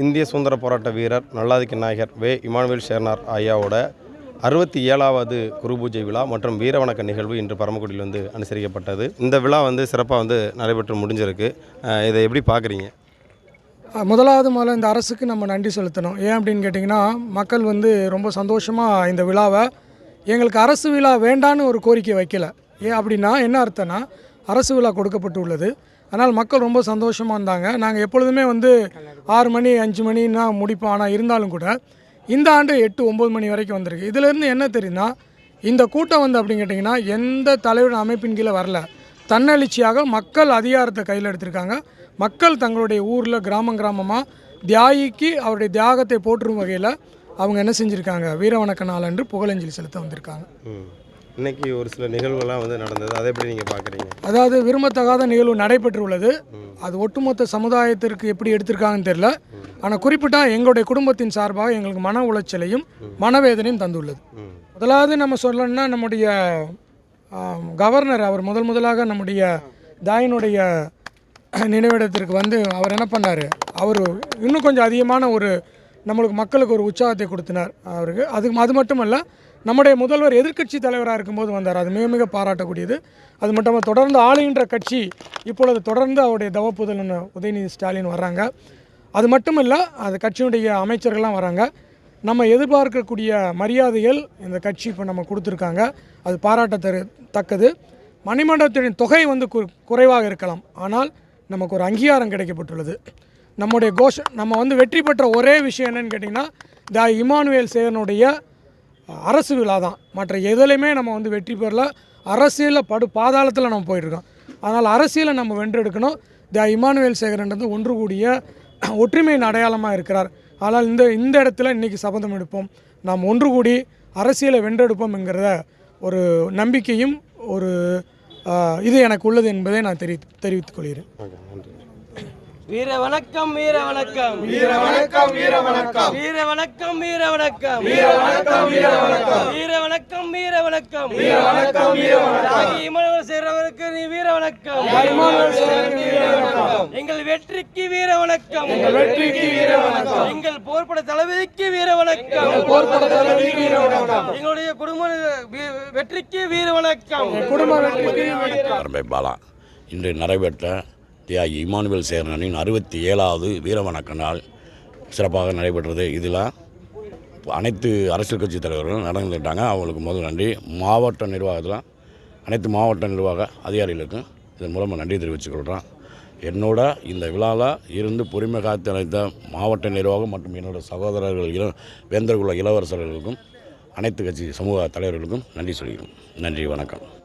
இந்திய சுதந்திர போராட்ட வீரர் நல்லாதிக்க நாயகர் வே. இமானுவேல் ஷேர்னார் ஐயாவோட அறுபத்தி ஏழாவது குரு பூஜை விழா மற்றும் வீரவணக்க நிகழ்வு இன்று பரமக்குடியில் வந்து அனுசரிக்கப்பட்டது. இந்த விழா வந்து சிறப்பாக வந்து நடைபெற்று முடிஞ்சிருக்கு. இதை எப்படி பார்க்குறீங்க முதலாவது முதல்ல இந்த அரசுக்கு நம்ம நன்றி செலுத்தணும். ஏன் அப்படின்னு கேட்டிங்கன்னா மக்கள் வந்து ரொம்ப சந்தோஷமாக இந்த விழாவை எங்களுக்கு அரசு விழா வேண்டான்னு ஒரு கோரிக்கை வைக்கல. ஏன் அப்படின்னா என்ன அர்த்தம்னா அரசு விழா கொடுக்கப்பட்டு உள்ளது அதனால் மக்கள் ரொம்ப சந்தோஷமாக இருந்தாங்க. நாங்கள் எப்பொழுதுமே வந்து ஆறு மணி அஞ்சு மணின்னா முடிப்போம். ஆனால் இருந்தாலும் கூட இந்த ஆண்டு எட்டு ஒம்பது மணி வரைக்கும் வந்திருக்கு. இதிலேருந்து என்ன தெரியுதுன்னா இந்த கூட்டம் வந்து அப்படின்னு கேட்டிங்கன்னா எந்த தலைவர் அமைப்பின் கீழே வரல. தன்னெழுச்சியாக மக்கள் அதிகாரத்தை கையில் எடுத்திருக்காங்க. மக்கள் தங்களுடைய ஊரில் கிராமம் கிராமமாக தியாகிக்கு அவருடைய தியாகத்தை போற்றும் வகையில் அவங்க என்ன செஞ்சுருக்காங்க? வீரவணக்க நாள் அன்று புகழஞ்சலி செலுத்த வந்திருக்காங்க. இன்னைக்கு ஒரு சில நிகழ்வுகள்லாம் வந்து நடந்தது. அதை எப்படி நீங்கள் பார்க்குறீங்க அதாவது விரும்பத்தகாத நிகழ்வு நடைபெற்றுள்ளது. அது ஒட்டுமொத்த சமுதாயத்திற்கு எப்படி எடுத்திருக்காங்கன்னு தெரியல. ஆனால் குறிப்பிட்டால் எங்களுடைய குடும்பத்தின் சார்பாக எங்களுக்கு மன உளைச்சலையும் மனவேதனையும் தந்துள்ளது. முதலாவது நம்ம சொல்லணும்னா நம்முடைய கவர்னர் அவர் முதல் முதலாக நம்முடைய தாயினுடைய நினைவிடத்திற்கு வந்து அவர் என்ன பண்ணார்? அவர் இன்னும் கொஞ்சம் அதிகமான ஒரு நம்மளுக்கு மக்களுக்கு ஒரு உற்சாகத்தை கொடுத்தினார் அவருக்கு. அது அது மட்டுமல்ல நம்முடைய முதல்வர் எதிர்க்கட்சி தலைவராக இருக்கும்போது வந்தார். அது மிக மிக பாராட்டக்கூடியது. அது மட்டும் தொடர்ந்து ஆளுகின்ற கட்சி இப்பொழுது தொடர்ந்து அவருடைய தவப்புதலன் உதயநிதி ஸ்டாலின் வர்றாங்க. அது மட்டும் இல்லை அது கட்சியினுடைய அமைச்சர்கள்லாம் வராங்க நம்ம எதிர்பார்க்கக்கூடிய மரியாதைகள் இந்த கட்சி இப்போ நம்ம கொடுத்துருக்காங்க. அது பாராட்டத்தரு தக்கது. மணிமண்டபத்தின் தொகை வந்து கு குறைவாக இருக்கலாம். ஆனால் நமக்கு ஒரு அங்கீகாரம் கிடைக்கப்பட்டுள்ளது. நம்முடைய கோஷம் நம்ம வந்து வெற்றி பெற்ற ஒரே விஷயம் என்னன்னு கேட்டிங்கன்னா த இமானுவேல் சேகனுடைய அரசு விழா தான். மற்ற எதுலையுமே நம்ம வந்து வெற்றி பெறல. அரசியலில் படு பாதாளத்தில் நம்ம போயிட்டுருக்கோம். அதனால் அரசியலை நம்ம வென்றெடுக்கணும். த இமானுவேல் சேகரன்றது ஒன்று கூடிய ஒற்றுமையின் அடையாளமாக இருக்கிறார். ஆனால் இந்த இந்த இடத்துல இன்றைக்கி சபதம் எடுப்போம். நாம் ஒன்று கூடி அரசியலை வென்றெடுப்போம்ங்கிறத ஒரு நம்பிக்கையும் ஒரு இது எனக்கு உள்ளது என்பதை நான் தெரி தெரிவித்துக் கொள்கிறேன். நன்றி. வீர வணக்கம் வீர வணக்கம் வீர வணக்கம் வீர வணக்கம் வீர வணக்கம் வீர வணக்கம் வீர வணக்கம் வீர வணக்கம் வீர வணக்கம் வீர வணக்கம் வீர வணக்கம் வீர வணக்கம் இமானுவேல் சேர்றவருக்கு நீ வீர வணக்கம் எங்கள் வெற்றிக்கு வீர வணக்கம் எங்கள் வெற்றிக்கு வீர வணக்கம் எங்கள் போர்ப்பட தளபதிக்கு வீர வணக்கம் போர்ப்பட தளபதிக்கு வீர வணக்கம் எங்களுடைய குடும்ப வீ- வெற்றிக்கு வீர வணக்கம் குடும்ப வெற்றிக்கு அருமை பாலா இன்று நடைபெற்ற தியாகி இமானுவேல் சேரனின் அறுபத்தி ஏழாவது வீரவணக்க நாள் சிறப்பாக நடைபெற்றது. இதில் அனைத்து அரசியல் கட்சி தலைவர்களும் நடந்துட்டாங்க அவங்களுக்கு முதல் நன்றி. மாவட்ட நிர்வாகத்தில் அனைத்து மாவட்ட நிர்வாக அதிகாரிகளுக்கும் இதன் மூலமாக நன்றி தெரிவித்துக்கொள்கிறான் என்னோட இந்த விழாவில் இருந்து பொறுமை காத்து அழைத்த மாவட்ட நிர்வாகம் மற்றும் என்னோட சகோதரர்கள் இள வேந்தர்குல இளவரசர்களுக்கும் அனைத்து கட்சி சமூக தலைவர்களுக்கும் நன்றி சொல்கிறோம் நன்றி வணக்கம்.